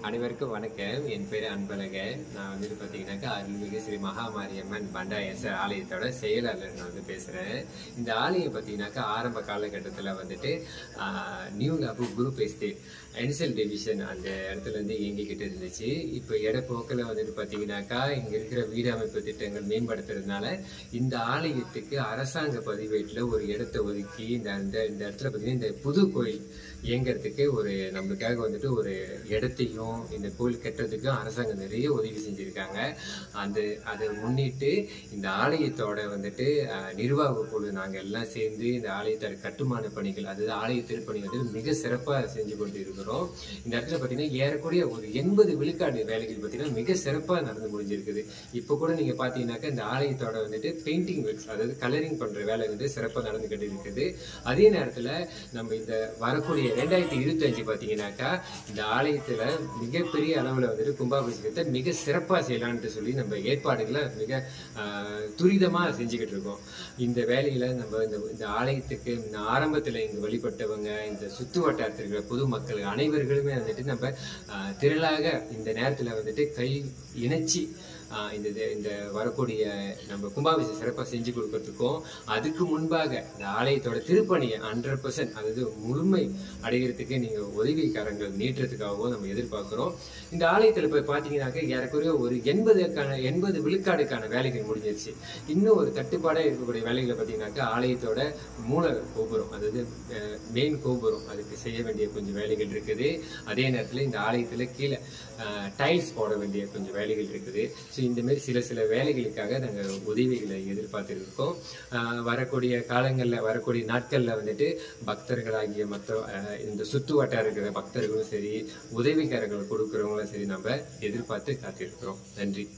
அனைவருக்கும் வணக்கம். என் பேர் அன்பழகன். நான் வந்துட்டு பார்த்தீங்கன்னாக்கா அருள்மிகு ஸ்ரீ மகாமாரியம்மன் பண்டாயச ஆலயத்தோட செயலாளர் நான் வந்து பேசுகிறேன் இந்த ஆலயம் பார்த்தீங்கன்னாக்கா ஆரம்ப காலகட்டத்தில் வந்துட்டு நியூ லாபு குரூப் எஸ்டேட் என்சல் டிவிஷன் அந்த இடத்துல இருந்து இயங்கிக்கிட்டு இருந்துச்சு. இப்போ இடப்போக்கில் வந்துட்டு பார்த்தீங்கன்னாக்கா இங்கே இருக்கிற வீடமைப்பு திட்டங்கள் மேம்படுத்துறதுனால இந்த ஆலயத்துக்கு அரசாங்க பதிவேட்டில் ஒரு இடத்தை ஒதுக்கி இந்த அந்த இந்த இடத்துல பார்த்தீங்கன்னா இந்த புது கோயில் இயங்கிறதுக்கு ஒரு நம்மளுக்காக வந்துட்டு ஒரு இடத்தையும் இந்த கோயில் கட்டுறதுக்கும் அரசாங்கம் நிறைய உதவி செஞ்சுருக்காங்க. அந்த அதை முன்னிட்டு இந்த ஆலயத்தோட வந்துட்டு நிர்வாக குழு நாங்கள் எல்லாம் சேர்ந்து இந்த ஆலயத்தோட கட்டுமான பணிகள் அதாவது ஆலய திருப்பணி வந்து மிக சிறப்பாக செஞ்சு கொண்டு இருக்கிறோம் இந்த இடத்துல பார்த்தீங்கன்னா ஏறக்குறைய ஒரு எண்பது விழுக்காடு வேலைகள் பார்த்தீங்கன்னா மிக சிறப்பாக நடந்து முடிஞ்சிருக்குது. இப்போ கூட நீங்கள் பார்த்தீங்கன்னாக்கா இந்த ஆலயத்தோட வந்துட்டு பெயிண்டிங் ஒர்க்ஸ் அதாவது கலரிங் பண்ணுற வேலை வந்து சிறப்பாக நடந்துக்கிட்டு இருக்குது அதே நேரத்தில் நம்ம இந்த வரக்கூடிய ரெண்டாயிரத்தி இருபத்தஞ்சு பார்த்தீங்கன்னாக்கா இந்த ஆலயத்தில் மிகப்பெரிய அளவில் வந்துட்டு கும்பாபிஷேகத்தை மிக சிறப்பாக செய்யலான்ட்டு சொல்லி நம்ம ஏற்பாடுகளை மிக துரிதமாக செஞ்சுக்கிட்டு இருக்கோம். இந்த வேலையில் நம்ம இந்த இந்த ஆலயத்துக்கு இந்த ஆரம்பத்தில் இங்கே வழிபட்டவங்க இந்த சுற்று வட்டாரத்தில் இருக்கிற பொதுமக்கள் அனைவர்களுமே வந்துட்டு நம்ம திரளாக இந்த நேரத்தில் வந்துட்டு கை இணைச்சி இந்த இது- இந்த வரக்கூடிய நம்ம கும்பாபிஷேகம் சிறப்பாக செஞ்சு கொடுக்கறதுக்கும் அதுக்கு முன்பாக இந்த ஆலயத்தோட திருப்பணியை ஹண்ட்ரட் பர்சன்ட் அதாவது முழுமை அடைகிறதுக்கு நீங்கள் உதவிக்காரங்கள் நீட்டுறதுக்காகவும் நம்ம எதிர்பார்க்குறோம். இந்த ஆலயத்தில் போய் பார்த்தீங்கன்னாக்க ஏறக்குறைய ஒரு எண்பதுக்கான எண்பது விழுக்காடுக்கான வேலைகள் முடிஞ்சிருச்சு. இன்னும் ஒரு தட்டுப்பாடாக இருக்கக்கூடிய வேலைகளை பார்த்தீங்கன்னாக்கா ஆலயத்தோட மூல கோபுரம் அதாவது மெயின் கோபுரம் அதுக்கு செய்ய வேண்டிய கொஞ்சம் வேலைகள் இருக்குது. அதே நேரத்தில் இந்த ஆலயத்தில் கீழே டைல்ஸ் போட வேண்டிய கொஞ்சம் வேலைகள் இருக்குது. ஸோ இந்த மாதிரி சில சில வேலைகளுக்காக நாங்கள் உதவிகளை எதிர்பார்த்துருக்கோம். ஆஹ் வரக்கூடிய காலங்களில் வரக்கூடிய நாட்களில் வந்துட்டு பக்தர்களாகிய மற்ற இந்த சுற்று வட்டார இருக்கிற பக்தர்களும் சரி உதவிக்காரர்கள் கொடுக்குறவங்களும் சரி நம்ம எதிர்பார்த்து காத்திருக்கிறோம். நன்றி.